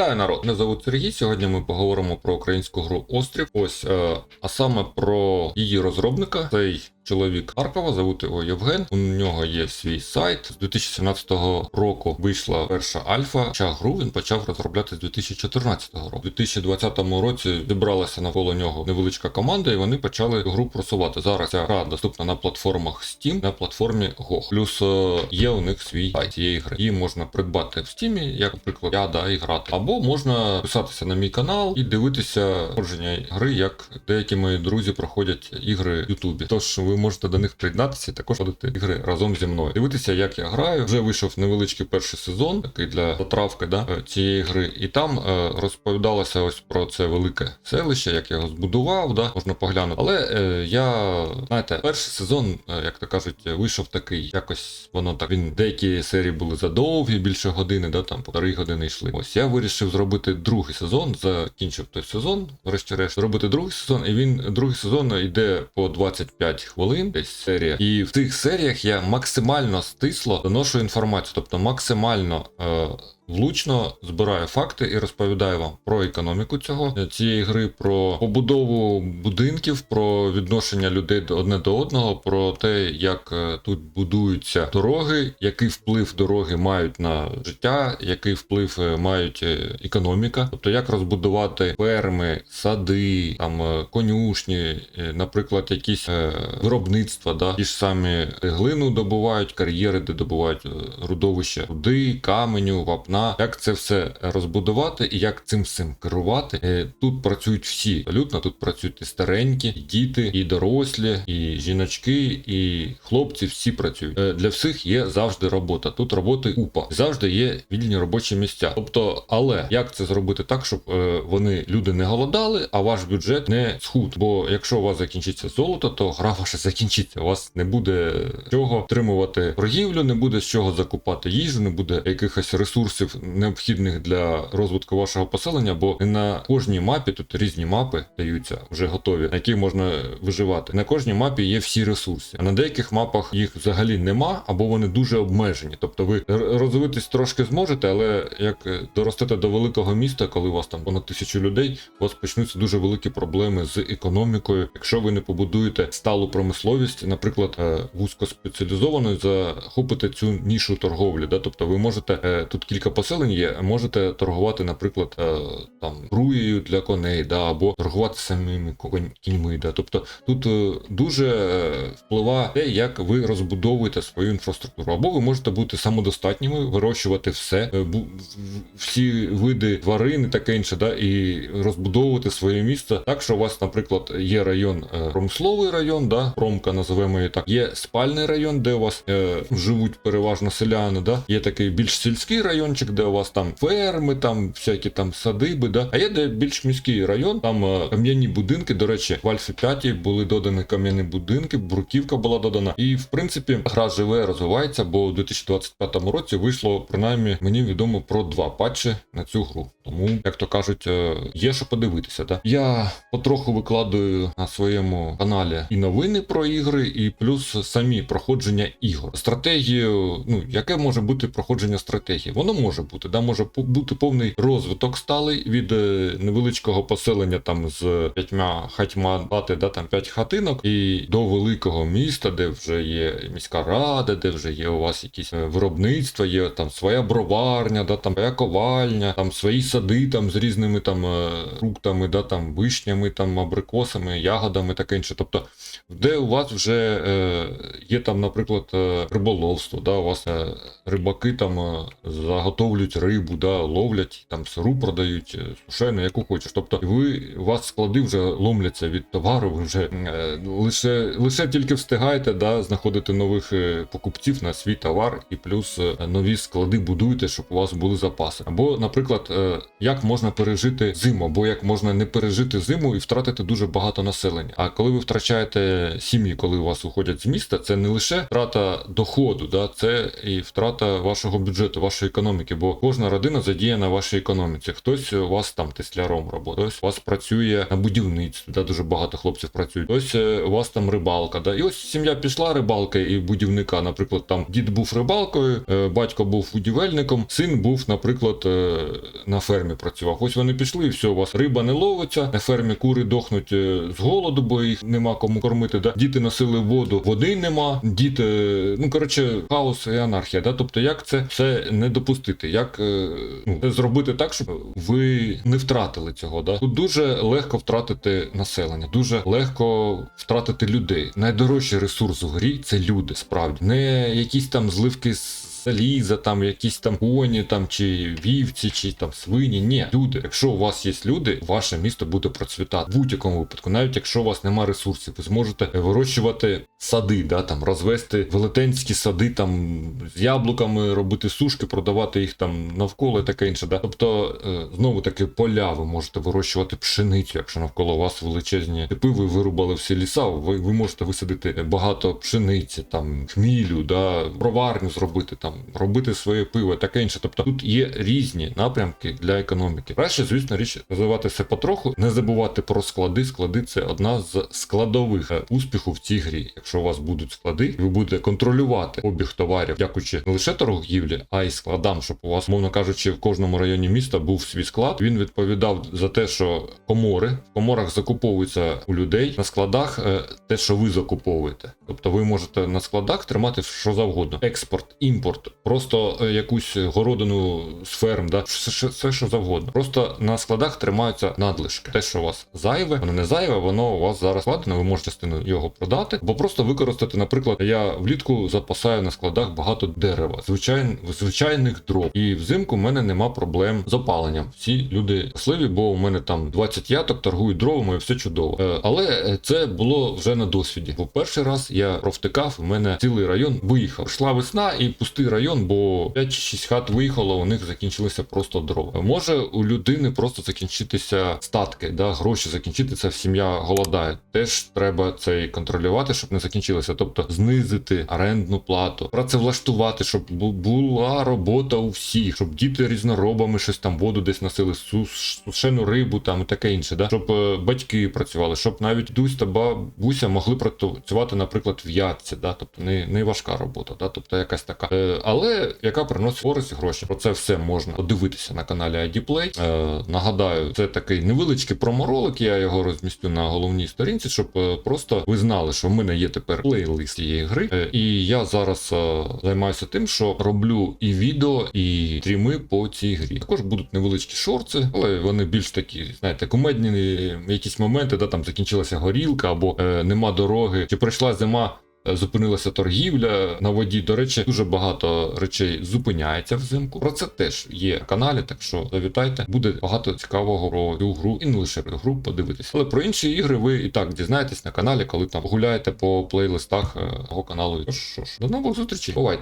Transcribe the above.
Вітаю народ! Мене зовут Сергій. Сьогодні ми поговоримо про українську гру Острів. Ось, е, а саме про її розробника. Цей чоловік Харкова, зовут його Євген. У нього є свій сайт. З 2017 року вийшла перша альфа. Хоча гру він почав розробляти з 2014 року. У 2020 році зібралася навколо нього невеличка команда, і вони почали гру просувати. Зараз ця гра доступна на платформах Steam, на платформі GOG. Плюс е, є у них свій сайт цієї гри. Її можна придбати в Steam, як, наприклад, я да, і грати. Або можна писатися на мій канал і дивитися проходження гри, як деякі мої друзі проходять ігри в Ютубі. Тож ви можете до них приєднатися і також ходити ігри разом зі мною. Дивитися, як я граю. Вже вийшов невеличкий перший сезон, такий для затравки да, е, цієї гри. І там е, розповідалося ось про це велике селище, як я його збудував, да, можна поглянути. Але е, я, знаєте, перший сезон, е, як то кажуть, вийшов такий, якось воно так. Він деякі серії були задовгі, більше години, да, там по три години йшли. Ось я вирішив зробити другий сезон, закінчив той сезон, врешті-решт, зробити другий сезон, і він другий сезон йде по 25 хвилин, десь серія. І в цих серіях я максимально стисло доношу інформацію, тобто максимально. Е, Влучно збираю факти і розповідаю вам про економіку цього е, цієї гри, про побудову будинків, про відношення людей одне до одного, про те, як е, тут будуються дороги, який вплив дороги мають на життя, який вплив е, мають економіка, тобто як розбудувати ферми, сади, там конюшні, наприклад, якісь виробництва, да, ті ж самі глину добувають, кар'єри, де добувають е, рудовища руди, каменю, вапна. Як це все розбудувати і як цим всім керувати? Е, Тут працюють всі абсолютно. Тут працюють і старенькі, і діти, і дорослі, і жіночки, і хлопці. Всі працюють. Е, Для всіх є завжди робота. Тут роботи купа. Завжди є вільні робочі місця. Тобто, але як це зробити так, щоб е, вони люди не голодали, а ваш бюджет не схуд? Бо якщо у вас закінчиться золото, то гра ваша закінчиться. У вас не буде чого отримувати торгівлю, не буде з чого закупати їжу, не буде якихось ресурсів необхідних для розвитку вашого поселення, бо не на кожній мапі тут різні мапи даються вже готові, на яких можна виживати. На кожній мапі є всі ресурси, а на деяких мапах їх взагалі нема, або вони дуже обмежені. Тобто ви розвитись трошки зможете, але як е, доростете до великого міста, коли у вас там понад тисячу людей, у вас почнуться дуже великі проблеми з економікою. Якщо ви не побудуєте сталу промисловість, наприклад, е, вузькоспеціалізованою, захопите цю нішу торговлі. Да? Тобто ви можете е, тут кілька поселень є, можете торгувати, наприклад, е, там бруєю для коней, да? або торгувати самими кіньми. Да? Тобто тут е, дуже е, впливає те, як ви розбудовуєте свою інфраструктуру. Або ви можете бути самодостатніми, вирощувати все, всі види тварин і таке інше, да? і розбудовувати своє місто так, що у вас, наприклад, є район промисловий район, да? промка називаємо її так, є спальний район, де у вас е, живуть переважно селяни, да? є такий більш сільський райончик, де у вас там ферми, там всякі там садиби, да? а є де більш міський район, там е, кам'яні будинки. До речі, в Альфі 5 були додані кам'яні будинки, бруківка була додана. І в принципі гра живе, розвивається, бо у 2025 році вийшло принаймні мені відомо про два патчі на цю гру. Тому, як то кажуть, е, є що подивитися. Да? Я потроху викладаю на своєму каналі і новини про ігри, і плюс самі проходження ігор. Стратегію, ну яке може бути проходження стратегії? Воно може бути, да, може бути повний розвиток сталий від е, невеличкого поселення там з п'ятьма хатьма хати, да, там п'ять хатинок, і до великого міста, де вже є міська рада, де вже є у вас якісь е, виробництва, є там своя броварня, да, там своя ковальня, там свої сади там з різними там е, фруктами, да, там вишнями, там абрикосами, ягодами, таке інше. Тобто, де у вас вже е, є там, наприклад, риболовство, да, у вас рибаки там е, заготовлюють рибу, да, ловлять, там сиру продають, е, сушену, яку хочеш. Тобто ви у вас склади вже ломляться від товару, ви вже е, лише, лише тільки встигаєте да, знаходити нових е, покупців на свій товар, і плюс е, нові склади будуєте, щоб у вас були запаси. Або, наприклад, е, як можна пережити зиму, або як можна не пережити зиму і втратити дуже багато населення. А коли ви втрачаєте сім'ї, коли у вас уходять з міста, це не лише втрата доходу, да, це і втрата вашого бюджету, вашої економіки, бо кожна родина задіяна в вашій економіці. Хтось у вас там тесляром робить, хтось у вас працює на будівництві, да, дуже багато хлопців працюють. Хтось е, у вас там рибалка. Да. І ось сім'я пішла рибалка і будівника. Наприклад, там дід був рибалкою, е, батько був будівельником, син був, наприклад, е, на фермі працював. Ось вони пішли, і все, у вас риба не ловиться, на фермі кури дохнуть е, з голоду, бо їх нема кому кормити. Да? Діти носили воду, води нема, діти, ну коротше, хаос і анархія. Да? Тобто, як це все не допустити? Як е, ну, зробити так, щоб ви не втратили цього? Да? Тут дуже легко втратити населення, дуже легко втратити людей. Найдорожчий ресурс у грі це люди, справді, не якісь там зливки з заліза, там якісь там коні, там чи вівці, чи там свині. Ні, люди. Якщо у вас є люди, ваше місто буде процвітати в будь-якому випадку. Навіть якщо у вас немає ресурсів, ви зможете вирощувати сади, да, там розвести велетенські сади там з яблуками, робити сушки, продавати їх там навколо і таке інше. Да. Тобто, е, знову таки, поля ви можете вирощувати пшеницю, якщо навколо вас величезні типи, ви вирубали всі ліса, ви, ви можете висадити багато пшениці, там хмілю, да, проварню зробити, там робити своє пиво, таке інше. Тобто тут є різні напрямки для економіки. Краще, звісно, річ розвиватися потроху, не забувати про склади. Склади це одна з складових успіху в цій грі. Якщо у вас будуть склади, ви будете контролювати обіг товарів, дякуючи не лише торгівлі, а й складам, щоб у вас, мовно кажучи, в кожному районі міста був свій склад. Він відповідав за те, що комори в коморах закуповуються у людей на складах е, те, що ви закуповуєте. Тобто ви можете на складах тримати що завгодно: експорт, імпорт, просто е, якусь городину з ферм, да все, що завгодно. Просто на складах тримаються надлишки. Те, що у вас зайве, воно не зайве, воно у вас зараз складено, ви можете частину його продати, або просто використати, наприклад, я влітку запасаю на складах багато дерева, звичайн, звичайних дров. І взимку в мене нема проблем з опаленням. Всі люди щасливі, бо у мене там 20 яток, торгують дровами, і все чудово. Е, Але це було вже на досвіді. Бо перший раз я провтикав, у мене цілий район виїхав. Прийшла весна і пустий район, бо 5 чи 6 хат виїхало, у них закінчилися просто дрова. Може у людини просто закінчитися статки, да, гроші закінчитися, сім'я голодає. Теж треба це контролювати, щоб не закінчилося. Тобто знизити орендну плату, працевлаштувати, щоб була робота у всіх, щоб діти різноробами щось там воду десь носили, сушену рибу там і таке інше. Да? Щоб е, батьки працювали, щоб навіть дусь та бабуся могли працювати, наприклад, в ятці, да? тобто не, не важка робота, да? тобто якась така. Е, але яка приносить користь гроші. Про це все можна подивитися на каналі ID Play. Е, нагадаю, це такий невеличкий проморолик, я його розмістю на головній сторінці, щоб е, просто ви знали, що в мене є тепер плейлист цієї гри. Е, і я зараз е, займаюся тим, що роблю і відео, і стріми по цій грі. Також будуть невеличкі шорти, але вони більш такі, знаєте, кумедні якісь моменти, де там закінчилася горілка або е, нема дороги, чи прийшла зима. Е, Зупинилася торгівля на воді. До речі, дуже багато речей зупиняється взимку. Про це теж є на каналі, так що завітайте. Буде багато цікавого про цю гру і не лише про гру подивитися. Але про інші ігри ви і так дізнаєтесь на каналі, коли там гуляєте по плейлистах е, мого каналу. Що ж, до нових зустрічей. Бувайте!